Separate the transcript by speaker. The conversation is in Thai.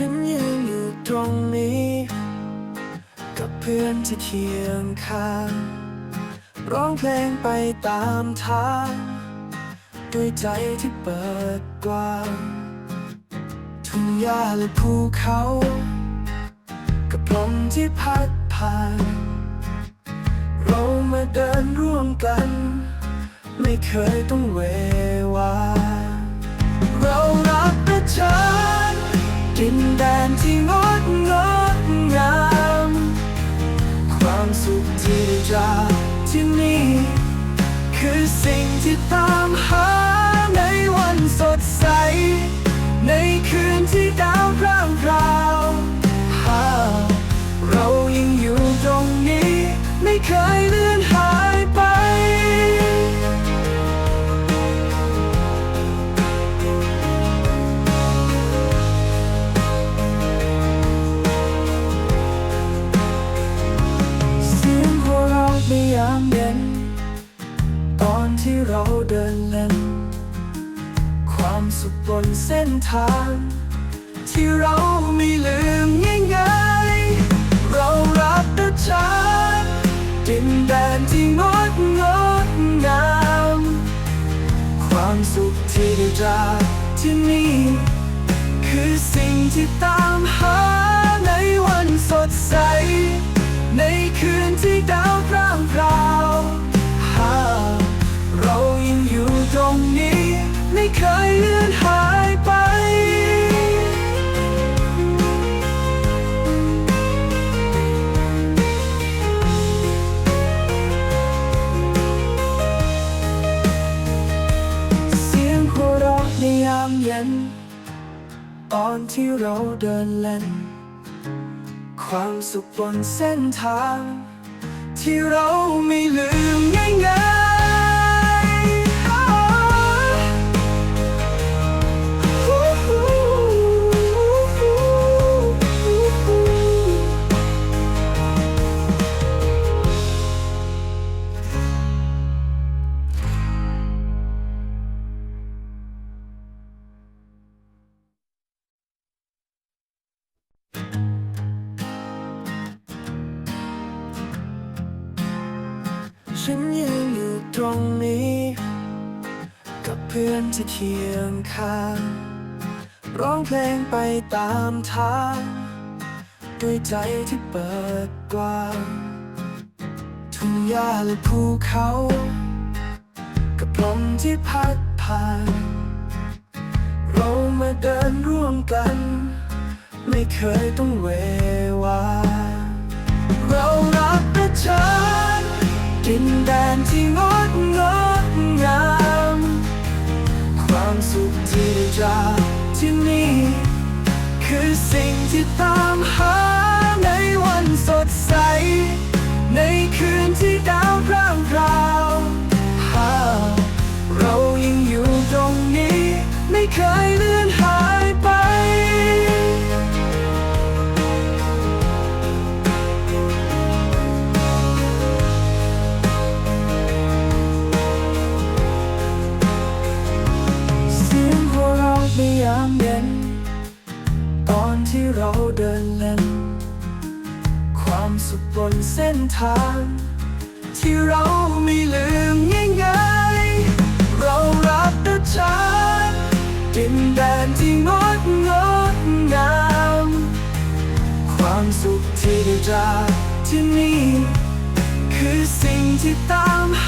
Speaker 1: ฉันยังอยู่ตรงนี้ กับเพื่อนที่เคียงข้าง ร้องเพลงไปตามทาง ด้วยใจที่เปิดกว้างทุ่งหญ้าและภูเขา กับลมที่พัดผ่าน เรามาเดินร่วมกัน ไม่เคยต้องเววา คือสิ่งที่ตามหาในวันสดใส ในคืนที่ดาวพระ ที่เราเดินเล่น ความสุขบนเส้นทาง ที่เราไม่ลืมง่ายๆเรารักประชาดินแดนที่งดงดงาม ความสุขที่ได้จากที่นี่คือสิ่งที่ตามหาในวันสดใส ในคืนที่ดาวพร่า็นตอนที่เราเดินเล่น ความสุขบนเส้นทาง ที่เราไม่ลืมง่าย ฉันยังอยู่ตรงนี้ กับเพื่อนที่เคียงข้าง ร้องเพลงไปตามทาง ด้วยใจที่เปิดกว้างทุ่งหญ้าและภูเขา กับลมที่พัดผ่าน เรามาเดินร่วมกัน ไม่เคยต้องเววาเรารักประชาดิน แดนที่งดงดงาม ความสุขที่ได้จากที่นี่ คือสิ่งที่ตามหาในวันสดใส ในคืนที่ดาวพร่างพราวหาเรายังอยู่ตรงนี้ไม่เคย เราเดินเล่น ความสุขบนเส้นทาง ที่เราไม่ลืมง่ายๆเรารักประชาดินแดนที่งดงดงาม ความสุขที่ได้จากที่นี่ คือสิ่งที่ตามหา